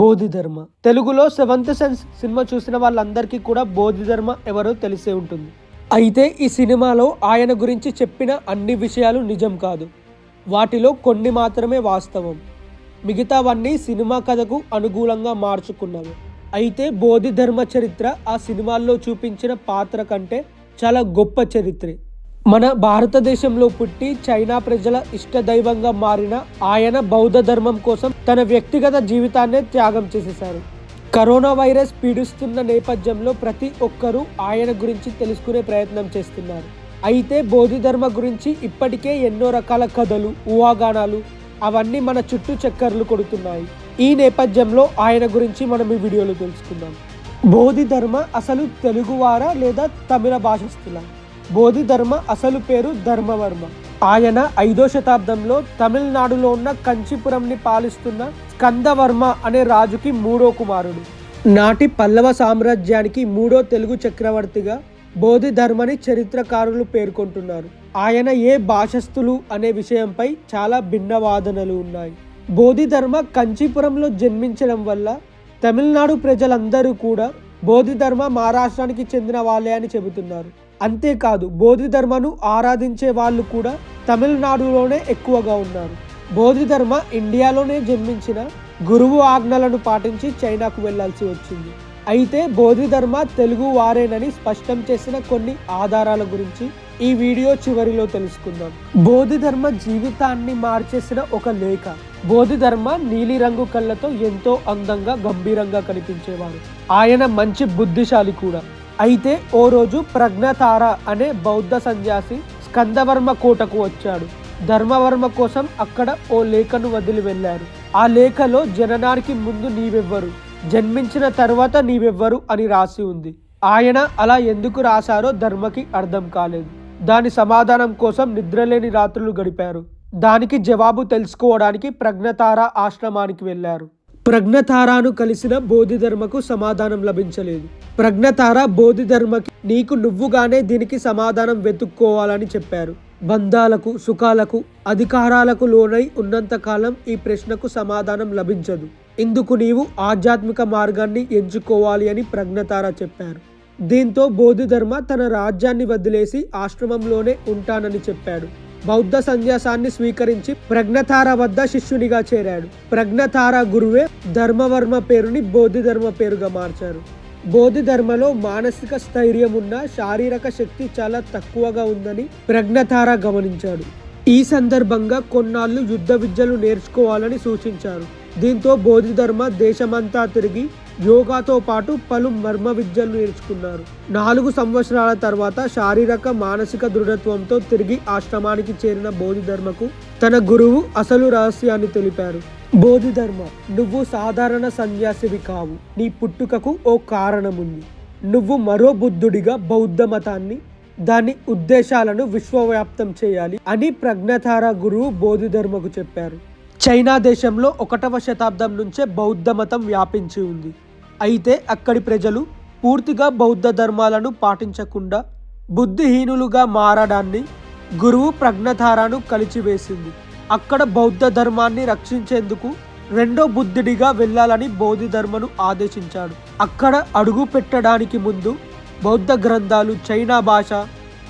బోధిధర్మ. తెలుగులో seventh sense cinema చూసిన వాళ్ళందరికీ కూడా బోధిధర్మ ఎవరో తెలిసే ఉంటుంది. అయితే ఈ సినిమాలో ఆయన గురించి చెప్పిన అన్ని విషయాలు నిజం కాదు. వాటిలో కొన్ని మాత్రమే వాస్తవం. మిగతావన్నీ సినిమా కథకు అనుకూలంగా మార్చుకున్నవి. అయితే బోధిధర్మ చరిత్ర ఆ సినిమాల్లో చూపించిన పాత్ర కంటే చాలా గొప్ప చరిత్రే. మన భారతదేశంలో పుట్టి చైనా ప్రజల ఇష్ట దైవంగా మారిన ఆయన బౌద్ధ ధర్మం కోసం తన వ్యక్తిగత జీవితాన్నే త్యాగం చేసేశారు. కరోనా వైరస్ పీడిస్తున్న నేపథ్యంలో ప్రతి ఒక్కరూ ఆయన గురించి తెలుసుకునే ప్రయత్నం చేస్తున్నారు. అయితే బోధిధర్మ గురించి ఇప్పటికే ఎన్నో రకాల కథలు ఊహాగానాలు అవన్నీ మన చుట్టూ చక్కర్లు కొడుతున్నాయి. ఈ నేపథ్యంలో ఆయన గురించి మనం ఈ వీడియోలో తెలుసుకుందాం. బోధిధర్మ అసలు తెలుగువారా లేదా తమిళ భాషస్తులా బోధిధర్మ అసలు పేరు ధర్మవర్మ. ఆయన ఐదో శతాబ్దంలో తమిళనాడులో ఉన్న కంచిపురంని పాలిస్తున్న స్కందవర్మ అనే రాజుకి మూడో కుమారుడు. నాటి పల్లవ సామ్రాజ్యానికి మూడో తెలుగు చక్రవర్తిగా బోధిధర్మని చరిత్రకారులు పేర్కొంటున్నారు. ఆయన ఏ భాషస్థులు అనే విషయంపై చాలా భిన్న వాదనలు ఉన్నాయి. బోధిధర్మ కంచీపురంలో జన్మించడం వల్ల తమిళనాడు ప్రజలందరూ కూడా బోధిధర్మ మహారాష్ట్రానికి చెందిన వాళ్ళే అని చెబుతున్నారు. అంతేకాదు బోధిధర్మను ఆరాధించే వాళ్ళు కూడా తమిళనాడులోనే ఎక్కువగా ఉన్నారు. బోధిధర్మ ఇండియాలోనే జన్మించిన గురువు ఆజ్ఞలను పాటించి చైనాకు వెళ్ళాల్సి వచ్చింది. అయితే బోధిధర్మ తెలుగు వారేనని స్పష్టం చేసిన కొన్ని ఆధారాల గురించి ఈ వీడియో చివరిలో తెలుసుకుందాం. బోధిధర్మ జీవితాన్ని మార్చేసిన ఒక లేఖ. బోధిధర్మ నీలిరంగు కళ్ళతో ఎంతో అందంగా గంభీరంగా కనిపించేవారు. ఆయన మంచి బుద్ధిశాలి కూడా. అయితే ఓ రోజు ప్రజ్ఞతార అనే బౌద్ధ సన్యాసి స్కందవర్మ కోటకు వచ్చాడు. ధర్మవర్మ కోసం అక్కడ ఓ లేఖను వదిలి వెళ్ళారు. ఆ లేఖలో జననానికి ముందు నీవెవ్వరు జన్మించిన తర్వాత నీవెవ్వరు అని రాసి ఉంది. ఆయన అలా ఎందుకు రాశారో ధర్మకి అర్థం కాలేదు. దాని సమాధానం కోసం నిద్రలేని రాత్రులు గడిపారు. దానికి జవాబు తెలుసుకోవడానికి ప్రజ్ఞతార ఆశ్రమానికి వెళ్ళారు. ప్రజ్ఞతారాను కలిసిన బోధిధర్మకు సమాధానం లభించలేదు. ప్రజ్ఞతార బోధిధర్మకి నీకు నువ్వుగానే దీనికి సమాధానం వెతుక్కోవాలని చెప్పారు. బంధాలకు సుఖాలకు అధికారాలకు లోనై ఉన్నంతకాలం ఈ ప్రశ్నకు సమాధానం లభించదు. ఇందుకు నీవు ఆధ్యాత్మిక మార్గాన్ని ఎంచుకోవాలి అని ప్రజ్ఞతార చెప్పారు. దీంతో బోధిధర్మ తన రాజ్యాన్ని వదిలేసి ఆశ్రమంలోనే ఉంటానని చెప్పాడు. బౌద్ధ సన్యాసాన్ని స్వీకరించి ప్రజ్ఞతార వద్ద శిష్యునిగా చేరాడు. ప్రజ్ఞతార గురువే ధర్మవర్మ పేరుని బోధిధర్మ పేరుగా మార్చారు. బోధిధర్మలో మానసిక స్థైర్యం ఉన్న శారీరక శక్తి చాలా తక్కువగా ఉందని ప్రజ్ఞతార గమనించాడు. ఈ సందర్భంగా కొన్నాళ్ళు యుద్ధ విద్యలు నేర్చుకోవాలని సూచించారు. దీంతో బోధిధర్మ దేశమంతా తిరిగి యోగాతో పాటు పలు మర్మ విద్యలు నేర్చుకున్నారు. నాలుగు సంవత్సరాల తర్వాత శారీరక మానసిక దృఢత్వంతో తిరిగి ఆశ్రమానికి చేరిన బోధిధర్మకు తన గురువు అసలు రహస్యాన్ని తెలిపారు. బోధిధర్మ నువ్వు సాధారణ సన్యాసివి కావు. నీ పుట్టుకకు ఓ కారణముంది. నువ్వు మరో బుద్ధుడిగా బౌద్ధ మతాన్ని దాని ఉద్దేశాలను విశ్వవ్యాప్తం చేయాలి అని ప్రజ్ఞతార గురువు బోధిధర్మకు చెప్పారు. చైనా దేశంలో ఒకటవ శతాబ్దం నుంచే బౌద్ధ మతం వ్యాపించి ఉంది. అయితే అక్కడి ప్రజలు పూర్తిగా బౌద్ధ ధర్మాలను పాటించకుండా బుద్ధిహీనులుగా మారడాన్ని గురువు ప్రజ్ఞతారాను కలిచివేసింది. అక్కడ బౌద్ధ ధర్మాన్ని రక్షించేందుకు రెండో బుద్ధుడిగా వెళ్ళాలని బోధిధర్మను ఆదేశించాడు. అక్కడ అడుగు పెట్టడానికి ముందు బౌద్ధ గ్రంథాలు చైనా భాష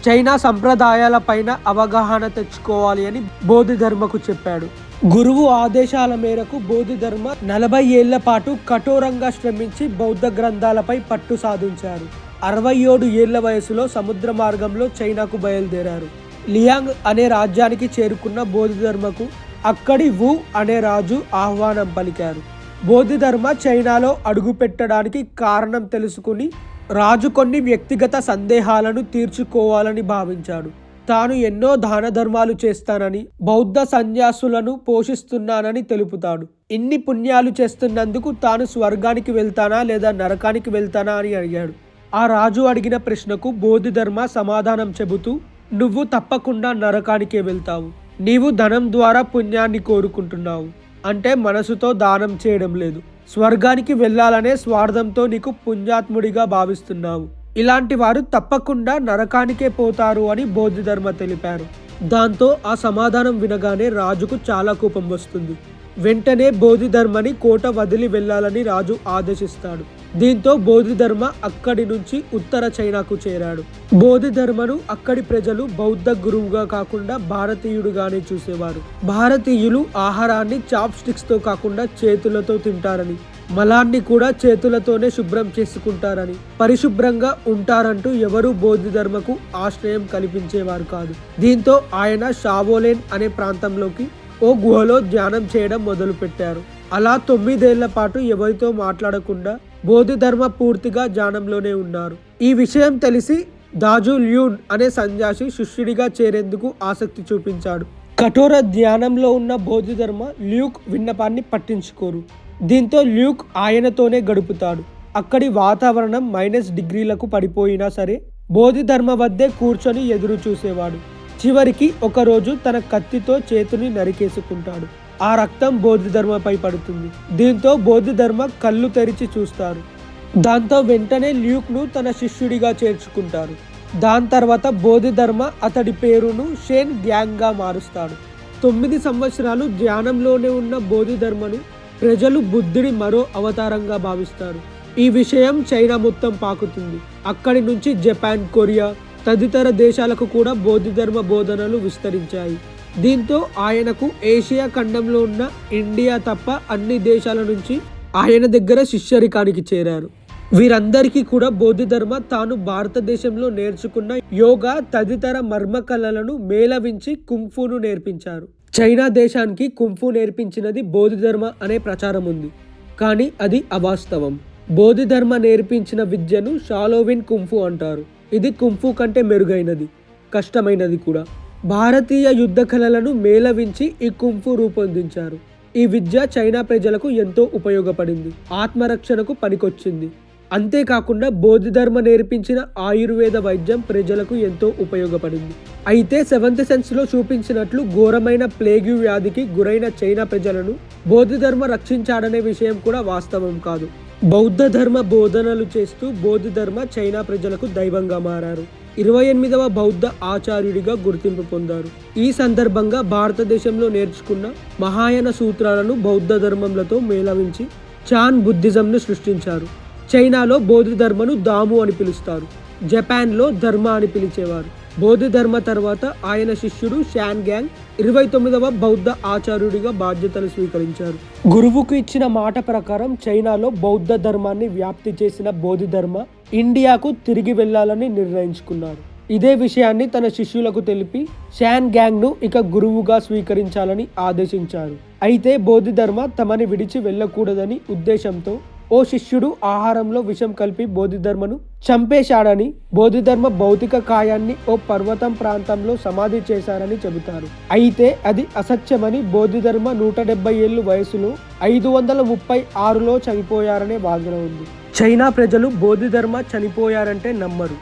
చైనా సంప్రదాయాలపైన అవగాహన తెచ్చుకోవాలి అని బోధిధర్మకు చెప్పాడు. గురువు ఆదేశాల మేరకు బోధిధర్మ నలభై ఏళ్ళ పాటు కఠోరంగా శ్రమించి బౌద్ధ గ్రంథాలపై పట్టు సాధించారు. అరవై ఏడు ఏళ్ళ వయసులో సముద్ర మార్గంలో చైనాకు బయలుదేరారు. లియాంగ్ అనే రాజ్యానికి చేరుకున్న బోధిధర్మకు అక్కడి వు అనే రాజు ఆహ్వానం పలికారు. బోధిధర్మ చైనాలో అడుగుపెట్టడానికి కారణం తెలుసుకుని రాజు కొన్ని వ్యక్తిగత సందేహాలను తీర్చుకోవాలని భావించాడు. తాను ఎన్నో దాన ధర్మాలు చేస్తానని బౌద్ధ సన్యాసులను పోషిస్తున్నానని తెలుపుతాడు. ఇన్ని పుణ్యాలు చేస్తున్నందుకు తాను స్వర్గానికి వెళ్తానా లేదా నరకానికి వెళ్తానా అని అడిగాడు. ఆ రాజు అడిగిన ప్రశ్నకు బోధిధర్మ సమాధానం చెబుతూ నువ్వు తప్పకుండా నరకానికే వెళ్తావు. నీవు ధనం ద్వారా పుణ్యాన్ని కోరుకుంటున్నావు. అంటే మనసుతో దానం చేయడం లేదు. స్వర్గానికి వెళ్ళాలనే స్వార్థంతో నీకు పుణ్యాత్ముడిగా భావిస్తున్నావు. ఇలాంటి వారు తప్పకుండా నరకానికే పోతారు అని బోధిధర్మ తెలిపారు. దాంతో ఆ సమాధానం వినగానే రాజుకు చాలా కోపం వస్తుంది. వెంటనే బోధిధర్మని కోట వదిలి వెళ్ళాలని రాజు ఆదేశిస్తాడు. దీంతో బోధిధర్మ అక్కడి నుంచి ఉత్తర చైనాకు చేరాడు. బోధిధర్మను అక్కడి ప్రజలు బౌద్ధ గురువుగా కాకుండా భారతీయుడుగానే చూసేవారు. భారతీయులు ఆహారాన్ని చాప్ స్టిక్స్తో కాకుండా చేతులతో తింటారని మలాన్ని కూడా చేతులతోనే శుభ్రం చేసుకుంటారని పరిశుభ్రంగా ఉంటారంటూ ఎవరూ బోధిధర్మకు ఆశ్రయం కల్పించేవారు కాదు. దీంతో ఆయన షావోలేన్ అనే ప్రాంతంలోకి ఓ గుహలో ధ్యానం చేయడం మొదలుపెట్టారు. అలా తొమ్మిదేళ్ళ పాటు ఎవరితో మాట్లాడకుండా బోధిధర్మ పూర్తిగా ధ్యానంలోనే ఉన్నారు. ఈ విషయం తెలిసి దాజు ల్యూన్ అనే సన్యాసి శిష్యుడిగా చేరేందుకు ఆసక్తి చూపించాడు. కఠోర ధ్యానంలో ఉన్న బోధిధర్మ ల్యూక్ విన్నపాన్ని పట్టించుకోరు. దీంతో ల్యూక్ ఆయనతోనే గడుపుతాడు. అక్కడి వాతావరణం మైనస్ డిగ్రీలకు పడిపోయినా సరే బోధిధర్మ వద్దే కూర్చొని ఎదురు చూసేవాడు చివరికి ఒకరోజు తన కత్తితో చేతిని నరికేసుకుంటాడు. ఆ రక్తం బోధిధర్మపై పడుతుంది. దీంతో బోధిధర్మ కళ్ళు తెరిచి చూస్తారు దాంతో వెంటనే ల్యూక్ను తన శిష్యుడిగా చేర్చుకుంటారు దాని తర్వాత బోధిధర్మ అతడి పేరును షేన్ గ్యాంగ్గా మారుస్తాడు. తొమ్మిది సంవత్సరాలు ధ్యానంలోనే ఉన్న బోధిధర్మను ప్రజలు బుద్ధుడి మరో అవతారంగా భావిస్తారు. ఈ విషయం చైనా మొత్తం పాకుతుంది. అక్కడి నుంచి జపాన్ కొరియా తదితర దేశాలకు కూడా బోధిధర్మ బోధనలు విస్తరించాయి. దీంతో ఆయనకు ఏషియా ఖండంలో ఉన్న ఇండియా తప్ప అన్ని దేశాల నుంచి ఆయన దగ్గర శిష్యరికానికి చేరారు. వీరందరికీ కూడా బోధిధర్మ తాను భారతదేశంలో నేర్చుకున్న యోగా తదితర మర్మ కళలను మేళవించి కుంఫును నేర్పించారు. చైనా దేశానికి కుంఫు నేర్పించినది బోధిధర్మ అనే ప్రచారం ఉంది. కానీ అది అవాస్తవం. బోధిధర్మ నేర్పించిన విద్యను షాలోవిన్ కుంఫు అంటారు. ఇది కుంఫు కంటే మెరుగైనది కష్టమైనది కూడా. భారతీయ యుద్ధ కళలను మేళవించి ఈ కుంఫు రూపొందించారు. ఈ విద్య చైనా ప్రజలకు ఎంతో ఉపయోగపడింది. ఆత్మరక్షణకు పనికొచ్చింది. అంతేకాకుండా బోధిధర్మ నేర్పించిన ఆయుర్వేద వైద్యం ప్రజలకు ఎంతో ఉపయోగపడింది. అయితే సెవెంత్ సెన్స్లో చూపించినట్లు ఘోరమైన ప్లేగ్యూ వ్యాధికి గురైన చైనా ప్రజలను బోధిధర్మ రక్షించాడనే విషయం కూడా వాస్తవం కాదు. బౌద్ధ ధర్మ బోధనలు చేస్తూ బోధిధర్మ చైనా ప్రజలకు దైవంగా మారారు. ఇరవై ఎనిమిదవ బౌద్ధ ఆచార్యుడిగా గుర్తింపు పొందారు. ఈ సందర్భంగా భారతదేశంలో నేర్చుకున్న మహాయన సూత్రాలను బౌద్ధ ధర్మములతో మేళవించి చాన్ బుద్ధిజంను సృష్టించారు. చైనాలో బోధి ధర్మను దాము అని పిలుస్తారు. జపాన్లో ధర్మ అని పిలిచేవారు. బోధి ధర్మ తర్వాత ఆయన శిష్యుడు షాన్ గ్యాంగ్ ఇరవై తొమ్మిదవ బౌద్ధ ఆచార్యుడిగా బాధ్యతలు స్వీకరించారు. గురువుకు ఇచ్చిన మాట ప్రకారం చైనాలో బౌద్ధ ధర్మాన్ని వ్యాప్తి చేసిన బోధి ధర్మ ఇండియాకు తిరిగి వెళ్ళాలని నిర్ణయించుకున్నారు. ఇదే విషయాన్ని తన శిష్యులకు తెలిపి షాన్ గ్యాంగ్ను ఇక గురువుగా స్వీకరించాలని ఆదేశించారు. అయితే బోధిధర్మ తమని విడిచి వెళ్ళకూడదని ఉద్దేశంతో ఓ శిష్యుడు ఆహారంలో విషం కలిపి బోధిధర్మను చంపేశాడని బోధిధర్మ భౌతిక కాయాన్ని ఓ పర్వతం ప్రాంతంలో సమాధి చేశారని చెబుతారు. అయితే అది అసత్యమని బోధిధర్మ నూట డెబ్బై ఏళ్ళు వయసులో ఐదు వందల ముప్పై ఆరులో చనిపోయారనే వాదన ఉంది. చైనా ప్రజలు బోధిధర్మ చనిపోయారంటే నమ్మరు.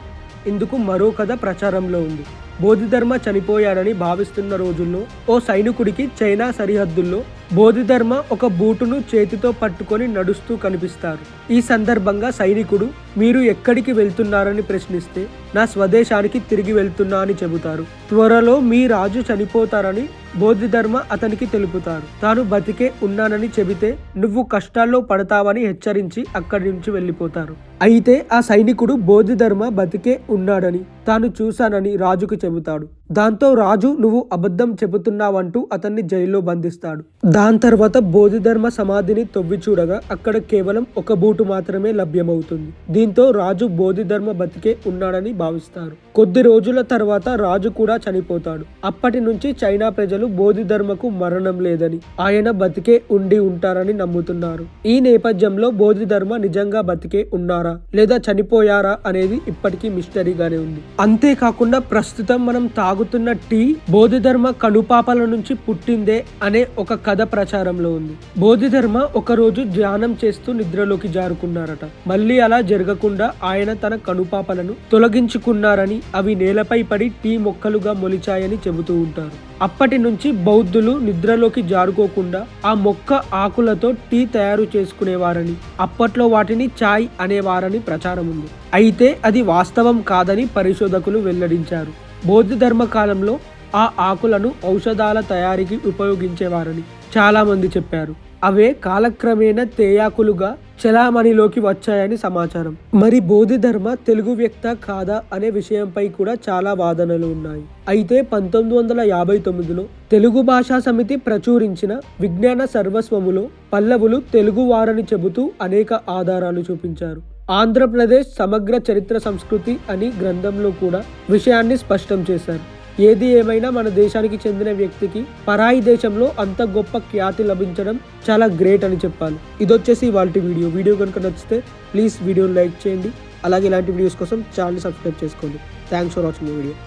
ఇందుకు మరో కథ ప్రచారంలో ఉంది. బోధిధర్మ చనిపోయాడని భావిస్తున్న రోజుల్లో ఓ సైనికుడికి చైనా సరిహద్దుల్లో బోధిధర్మ ఒక బూటును చేతితో పట్టుకొని నడుస్తూ కనిపిస్తారు. ఈ సందర్భంగా సైనికుడు మీరు ఎక్కడికి వెళ్తున్నారని ప్రశ్నిస్తే నా స్వదేశానికి తిరిగి వెళ్తున్నా అని చెబుతారు. త్వరలో మీ రాజు చనిపోతారని బోధిధర్మ అతనికి తెలుపుతారు. తాను బతికే ఉన్నానని చెబితే నువ్వు కష్టాల్లో పడతావని హెచ్చరించి అక్కడి నుంచి వెళ్ళిపోతారు. అయితే ఆ సైనికుడు బోధిధర్మ బతికే ఉన్నాడని తాను చూశానని రాజుకు చెబుతాడు. దాంతో రాజు నువ్వు అబద్ధం చెబుతున్నావంటూ అతన్ని జైల్లో బంధిస్తాడు. దాని తర్వాత బోధిధర్మ సమాధిని తవ్వి చూడగా అక్కడ కేవలం ఒక బూటు మాత్రమే లభ్యమవుతుంది. దీంతో రాజు బోధిధర్మ బతికే ఉన్నాడని భావిస్తారు. కొద్ది రోజుల తర్వాత రాజు కూడా చనిపోతాడు. అప్పటి నుంచి చైనా ప్రజలు బోధిధర్మకు మరణం లేదని ఆయన బతికే ఉండి ఉంటారని నమ్ముతున్నారు. ఈ నేపథ్యంలో బోధిధర్మ నిజంగా బతికే ఉన్నారా లేదా చనిపోయారా అనేది ఇప్పటికీ మిస్టరీగానే ఉంది. అంతేకాకుండా ప్రస్తుతం మనం తాగు తాగుతున్న టీ బోధిధర్మ కనుపాపల నుంచి పుట్టిందే అనే ఒక కథ ప్రచారంలో ఉంది. బోధిధర్మ ఒకరోజు ధ్యానం చేస్తూ నిద్రలోకి జారుకున్నారట. మళ్ళీ అలా జరగకుండా ఆయన తన కనుపాపలను తొలగించుకున్నారని అవి నేలపై పడి టీ మొక్కలుగా మొలిచాయని చెబుతూ ఉంటారు. అప్పటి నుంచి బౌద్ధులు నిద్రలోకి జారుకోకుండా ఆ మొక్క ఆకులతో టీ తయారు చేసుకునేవారని అప్పట్లో వాటిని చాయ్ అనేవారని ప్రచారం ఉంది. అయితే అది వాస్తవం కాదని పరిశోధకులు వెల్లడించారు. బౌద్ధ ధర్మ కాలంలో ఆ ఆకులను ఔషధాల తయారీకి ఉపయోగించేవారని చాలామంది చెప్పారు. అవే కాలక్రమేణా తేయాకులుగా చలామణిలోకి వచ్చాయని సమాచారం. మరి బోధిధర్మ తెలుగు వ్యక్త కాదా అనే విషయంపై కూడా చాలా వాదనలు ఉన్నాయి. అయితే పంతొమ్మిది వందల యాభై తొమ్మిదిలో తెలుగు భాషా సమితి ప్రచురించిన విజ్ఞాన సర్వస్వములో పల్లవులు తెలుగు వారని చెబుతూ అనేక ఆధారాలు చూపించారు. ఆంధ్రప్రదేశ్ సమగ్ర చరిత్ర సంస్కృతి అని గ్రంథంలో కూడా విషయాన్ని స్పష్టం చేశారు. ఏది ఏమైనా మన దేశానికి చెందిన వ్యక్తికి పరాయి దేశంలో అంత గొప్ప ఖ్యాతి లభించడం చాలా గ్రేట్ అని చెప్పాలి. ఇదొచ్చేసి వాళ్ళ వీడియో. వీడియో కనుక నచ్చితే ప్లీజ్ వీడియోని లైక్ చేయండి. అలాగే ఇలాంటి వీడియోస్ కోసం ఛానల్ సబ్స్క్రైబ్ చేసుకోండి. Thanks for watching video.